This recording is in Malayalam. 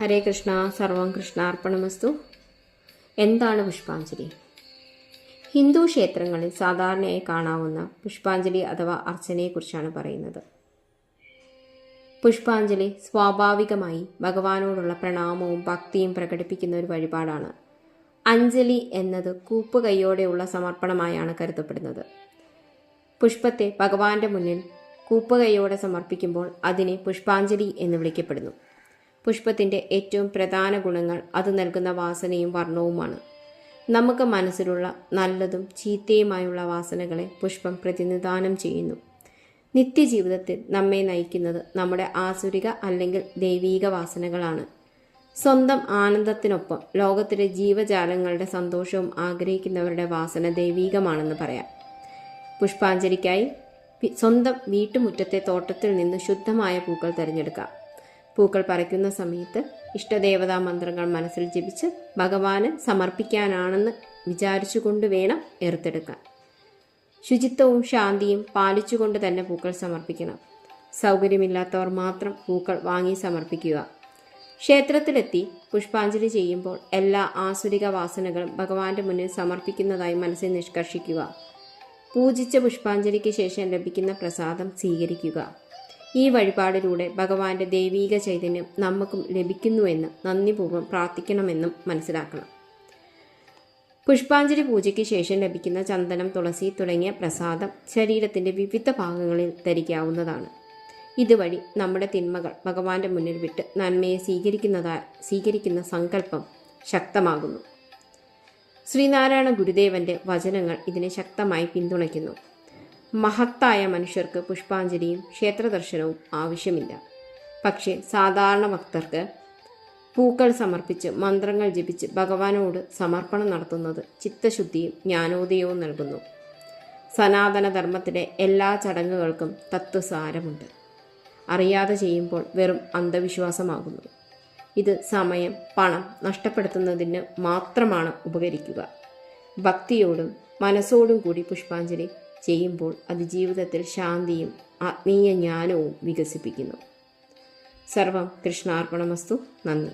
ഹരേ കൃഷ്ണ സർവം കൃഷ്ണാർപ്പണമസ്തു എന്താണ് പുഷ്പാഞ്ജലി? ഹിന്ദു ക്ഷേത്രങ്ങളിൽ സാധാരണയായി കാണാവുന്ന പുഷ്പാഞ്ജലി അഥവാ അർച്ചനയെക്കുറിച്ചാണ് പറയുന്നത്. പുഷ്പാഞ്ജലി സ്വാഭാവികമായി ഭഗവാനോടുള്ള പ്രണാമവും ഭക്തിയും പ്രകടിപ്പിക്കുന്ന ഒരു വഴിപാടാണ്. അഞ്ജലി എന്നത് കൂപ്പ് കൈയോടെയുള്ള സമർപ്പണമായാണ് കരുതപ്പെടുന്നത്. പുഷ്പത്തെ ഭഗവാന്റെ മുന്നിൽ കൂപ്പ് കൈയോടെ സമർപ്പിക്കുമ്പോൾ അതിനെ പുഷ്പാഞ്ജലി എന്ന് വിളിക്കപ്പെടുന്നു. പുഷ്പത്തിന്റെ ഏറ്റവും പ്രധാന ഗുണങ്ങൾ അത് നൽകുന്ന വാസനയും വർണവുമാണ്. നമുക്ക് മനസ്സിലുള്ള നല്ലതും ചീത്തയുമായുള്ള വാസനകളെ പുഷ്പം പ്രതിനിധാനം ചെയ്യുന്നു. നിത്യജീവിതത്തിൽ നമ്മെ നയിക്കുന്നത് നമ്മുടെ ആസുരിക അല്ലെങ്കിൽ ദൈവീക വാസനകളാണ്. സ്വന്തം ആനന്ദത്തിനൊപ്പം ലോകത്തിലെ ജീവജാലങ്ങളുടെ സന്തോഷവും ആഗ്രഹിക്കുന്നവരുടെ വാസന ദൈവീകമാണെന്ന് പറയാം. പുഷ്പാഞ്ജലിക്കായി സ്വന്തം വീട്ടുമുറ്റത്തെ തോട്ടത്തിൽ നിന്ന് ശുദ്ധമായ പൂക്കൾ തിരഞ്ഞെടുക്കാം. പൂക്കൾ പറിക്കുന്ന സമയത്ത് ഇഷ്ടദേവതാ മന്ത്രങ്ങൾ മനസ്സിൽ ജപിച്ച് ഭഗവാന് സമർപ്പിക്കാനാണെന്ന് വിചാരിച്ചുകൊണ്ട് വേണം എറുത്തെടുക്കാൻ. ശുചിത്വവും ശാന്തിയും പാലിച്ചുകൊണ്ട് തന്നെ പൂക്കൾ സമർപ്പിക്കണം. സൗകര്യമില്ലാത്തവർ മാത്രം പൂക്കൾ വാങ്ങി സമർപ്പിക്കുക. ക്ഷേത്രത്തിലെത്തി പുഷ്പാഞ്ജലി ചെയ്യുമ്പോൾ എല്ലാ ആസുരിക വാസനകളും ഭഗവാന്റെ മുന്നിൽ സമർപ്പിക്കുന്നതായി മനസ്സിൽ നിഷ്കർഷിക്കുക. പൂജിച്ച പുഷ്പാഞ്ജലിക്ക് ശേഷം ലഭിക്കുന്ന പ്രസാദം സ്വീകരിക്കുക. ഈ വഴിപാടിലൂടെ ഭഗവാന്റെ ദൈവീക ചൈതന്യം നമുക്കും ലഭിക്കുന്നുവെന്ന് നന്ദിപൂർവം പ്രാർത്ഥിക്കണമെന്നും മനസ്സിലാക്കണം. പുഷ്പാഞ്ജലി പൂജയ്ക്ക് ശേഷം ലഭിക്കുന്ന ചന്ദനം തുളസി തുടങ്ങിയ പ്രസാദം ശരീരത്തിന്റെ വിവിധ ഭാഗങ്ങളിൽ ധരിക്കാവുന്നതാണ്. ഇതുവഴി നമ്മുടെ തിന്മകൾ ഭഗവാന്റെ മുന്നിൽ വിട്ട് നന്മയെ സ്വീകരിക്കുന്നതാ സ്വീകരിക്കുന്ന സങ്കല്പം ശക്തമാകുന്നു. ശ്രീനാരായണ ഗുരുദേവന്റെ വചനങ്ങൾ ഇതിനെ ശക്തമായി പിന്തുണയ്ക്കുന്നു. മഹത്തായ മനുഷ്യർക്ക് പുഷ്പാഞ്ജലിയും ക്ഷേത്രദർശനവും ആവശ്യമില്ല. പക്ഷേ സാധാരണ ഭക്തർക്ക് പൂക്കൾ സമർപ്പിച്ച് മന്ത്രങ്ങൾ ജപിച്ച് ഭഗവാനോട് സമർപ്പണം നടത്തുന്നത് ചിത്തശുദ്ധിയും ജ്ഞാനോദയവും നൽകുന്നു. സനാതനധർമ്മത്തിലെ എല്ലാ ചടങ്ങുകൾക്കും തത്വസാരമുണ്ട്. അറിയാതെ ചെയ്യുമ്പോൾ വെറും അന്ധവിശ്വാസമാകുന്നു. ഇത് സമയം പണം നഷ്ടപ്പെടുത്തുന്നതിന് മാത്രമാണ് ഉപകരിക്കുക. ഭക്തിയോടും മനസ്സോടും കൂടി പുഷ്പാഞ്ജലി ചെയ്യുമ്പോൾ അത് ജീവിതത്തിൽ ശാന്തിയും ആത്മീയ ജ്ഞാനവും വികസിപ്പിക്കുന്നു. സർവം കൃഷ്ണാർപ്പണമസ്തു. നന്ദി.